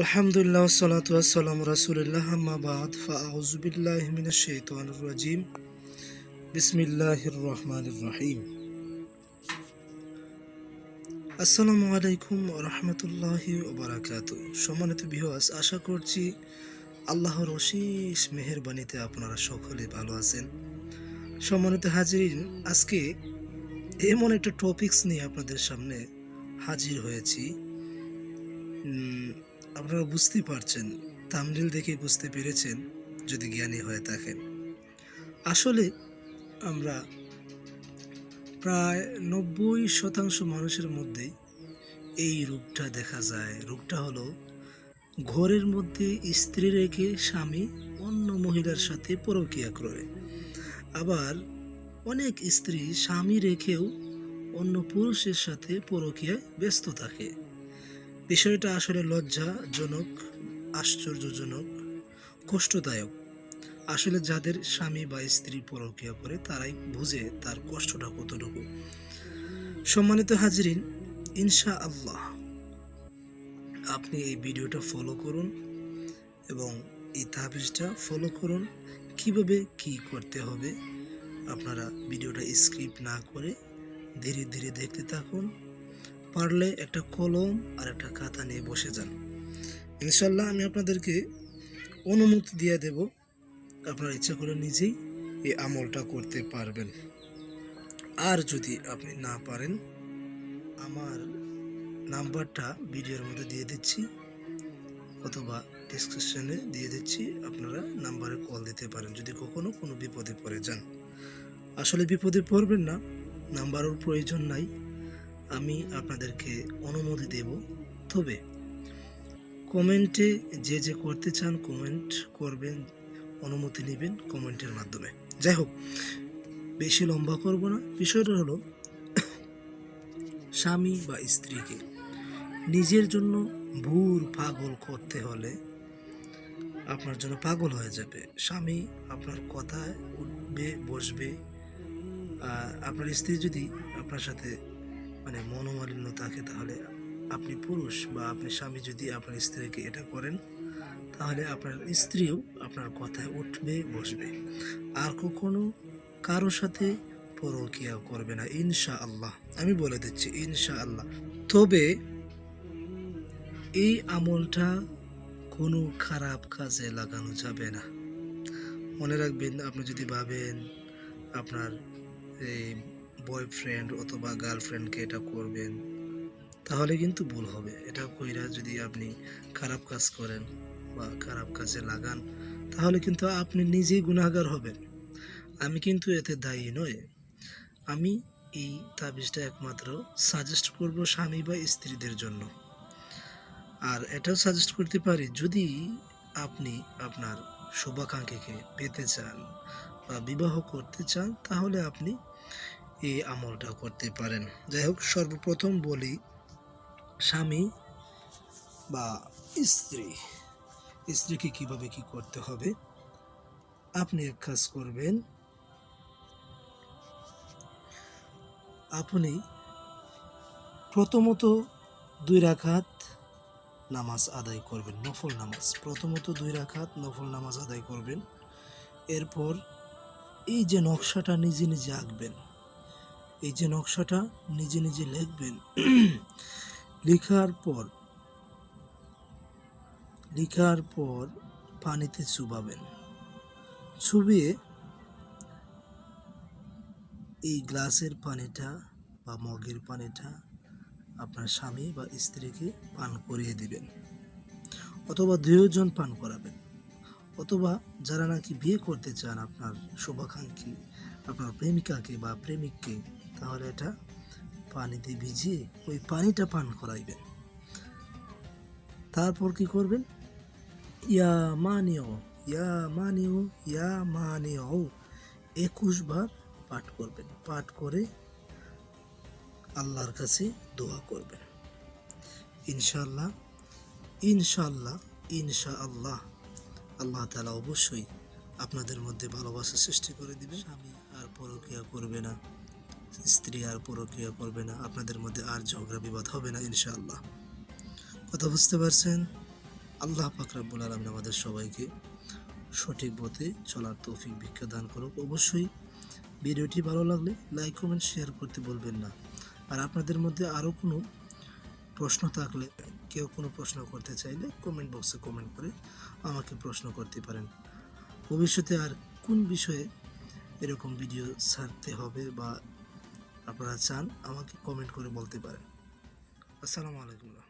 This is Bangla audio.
আলহামদুলিল্লাহ, সালাতু আসসালাম রাসুলিল্লাহ আম্মাবাদ ফাউজুবিল্লাহ মিনাশ শাইতানির রাজিম। বিসমিল্লাহির রহমানির রহিম। আসসালামু আলাইকুম রহমতুল্লাহি ওবারাকাত সম্মানিত বিহস আশা করছি আল্লাহর অশেষ মেহেরবানিতে আপনারা সকলে ভালো আছেন। সম্মানিত হাজিরিন, আজকে এমন একটা টপিকস নিয়ে আপনাদের সামনে হাজির হয়েছি। আপনারা বুঝতেই পারছেন, তামলিল দেখে বুঝতে পেরেছেন যদি জ্ঞানী হয়ে থাকেন। আসলে আমরা প্রায় নব্বই শতাংশ মানুষের মধ্যে এই রোগটা দেখা যায়। রোগটা হলো ঘরের মধ্যে স্ত্রী রেখে স্বামী অন্য মহিলার সাথে পরকীয়া করে। আবার অনেক স্ত্রী স্বামী রেখেও অন্য পুরুষের সাথে পরকীয়ায় ব্যস্ত থাকে। বিষয়টা আসলে লজ্জাজনক, আশ্চর্যজনক, কষ্টদায়ক। আসলে যাদের স্বামী বা স্ত্রী পরকিয়া করে, তারাই বুঝে তার কষ্টটা কতটুকু। সম্মানিত হাজিরিন ইনশা আল্লাহ আপনি এই ভিডিওটা ফলো করুন এবং এই তাবিজটা ফলো করুন। কীভাবে কি করতে হবে আপনারা ভিডিওটা স্কিপ না করে ধীরে ধীরে দেখতে থাকুন। পারলে একটা কলম আর একটা খাতা নিয়ে বসে যান। ইনশাল্লাহ আমি আপনাদেরকে অনুমতি দিয়ে দেব, আপনারা ইচ্ছা করে নিজেই এই আমলটা করতে পারবেন। আর যদি আপনি না পারেন, আমার নাম্বারটা ভিডিওর মধ্যে দিয়ে দিচ্ছি, অথবা ডিসক্রিপশনে দিয়ে দিচ্ছি, আপনারা নাম্বারে কল দিতে পারেন যদি কখনো কোনো বিপদে পড়ে যান। আসলে বিপদে পড়বেন না নাম্বারের প্রয়োজন নাই। আমি আপনাদেরকে অনুমতি দেব। তবে কমেন্টে যে যে করতে চান কমেন্ট করবেন, অনুমতি নেবেন কমেন্টের মাধ্যমে। যাই হোক, বেশি লম্বা করব না। বিষয়টা হলো, স্বামী বা স্ত্রীকে নিজের জন্য ভুর পাগল করতে হলে আপনার জন্য পাগল হয়ে যাবে। স্বামী আপনার কথায় উঠবে, বসবে। আর আপনার স্ত্রী যদি আপনার সাথে মানে মনোমালিন্য থাকে তাহলে আপনি পুরুষ বা আপনি স্বামী যদি আপনার স্ত্রীকে এটা করেন, তাহলে আপনার স্ত্রীও আপনার কথায় উঠবে, বসবে। আর কখনো কারও সাথে পরকিয়া করবে না ইনশা আল্লাহ আমি বলে দিচ্ছি ইনশা আল্লাহ তবে এই আমলটা কোনো খারাপ কাজে লাগানো যাবে না। মনে রাখবেন, আপনি যদি ভাবেন আপনার এই বয়ফ্রেন্ড অথবা গার্লফ্রেন্ডকে এটা করবেন, তাহলে কিন্তু ভুল হবে। এটা কইরা যদি আপনি খারাপ কাজ করেন বা খারাপ কাজে লাগান, তাহলে কিন্তু আপনি নিজেই গুণাগার হবেন। আমি কিন্তু এতে দায়ী নয় আমি এই তাবিজটা একমাত্র সাজেস্ট করব স্বামী বা স্ত্রীদের জন্য। আর এটাও সাজেস্ট করতে পারি, যদি আপনি আপনার শুভাকাঙ্ক্ষীকে পেতে চান বা বিবাহ করতে চান, তাহলে আপনি এই আমলটা করতে পারেন। যাই হোক, সর্বপ্রথম বলি, স্বামী বা স্ত্রী, স্ত্রীকে কীভাবে কি করতে হবে? আপনি এক কাজ করবেন, আপনি প্রথমত দুই রাখাত নামাজ আদায় করবেন, নফল নামাজ। প্রথমত দুই রাখাত নফল নামাজ আদায় করবেন, এরপর এই যে নকশাটা নিজে নিজে আঁকবেন এই যে নকশাটা নিজে নিজে লিখবেন। লেখার পর লেখার পর পানিতে চুবাবেন। চুবিয়ে এই গ্লাসের পানিটা বা মগের পানিটা আপনার স্বামী বা স্ত্রীকে পান করিয়ে দিবেন। অথবা দুজন পান করাবেন। অথবা যারা নাকি বিয়ে করতে চান আপনার শুভাকাঙ্ক্ষী, আপনার প্রেমিকাকে বা প্রেমিককে তাহলে এটা পানিতে ভিজিয়ে ওই পানিটা পান করাইবেন। তারপর কি করবেন? ইয়া মানিও ইয়া মানিও ইয়া মানিও। একুশ বার পাঠ করবেন। পাঠ করে আল্লাহর কাছে দোয়া করবেন। ইনশাল্লাহ ইনশাল্লাহ ইনশা আল্লাহ আল্লাহ তালা অবশ্যই আপনাদের মধ্যে ভালোবাসা সৃষ্টি করে দিবে স্বামী আর পরকিয়া করবে না। স্ত্রী আর পরকিয়া করবে না, আপনাদের মধ্যে আর ঝগড়া বিবাদ হবে না, ইনশাআল্লাহ। কথা বুঝতে পারছেন? আল্লাহ পাক রাব্বুল আলামিন আমাদের সবাইকে সঠিক পথে চলার তৌফিক, ভিক্ষা দান করুক। অবশ্যই ভিডিওটি ভালো লাগলে লাইক, কমেন্ট, শেয়ার করতে বলবেন না। আর আপনাদের মধ্যে আরও কোনো প্রশ্ন থাকলে, কেউ কোনো প্রশ্ন করতে চাইলে কমেন্ট বক্সে কমেন্ট করে আমাকে প্রশ্ন করতে পারেন। ভবিষ্যতে আর কোন বিষয়ে এরকম ভিডিও ছাড়তে হবে বা আপনারা চান আমাকে কমেন্ট করে বলতে পারেন। আসসালামু আলাইকুম